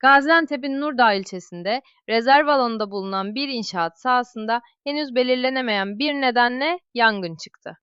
Gaziantep'in Nurdağ ilçesinde rezerv alanında bulunan bir inşaat sahasında henüz belirlenemeyen bir nedenle yangın çıktı.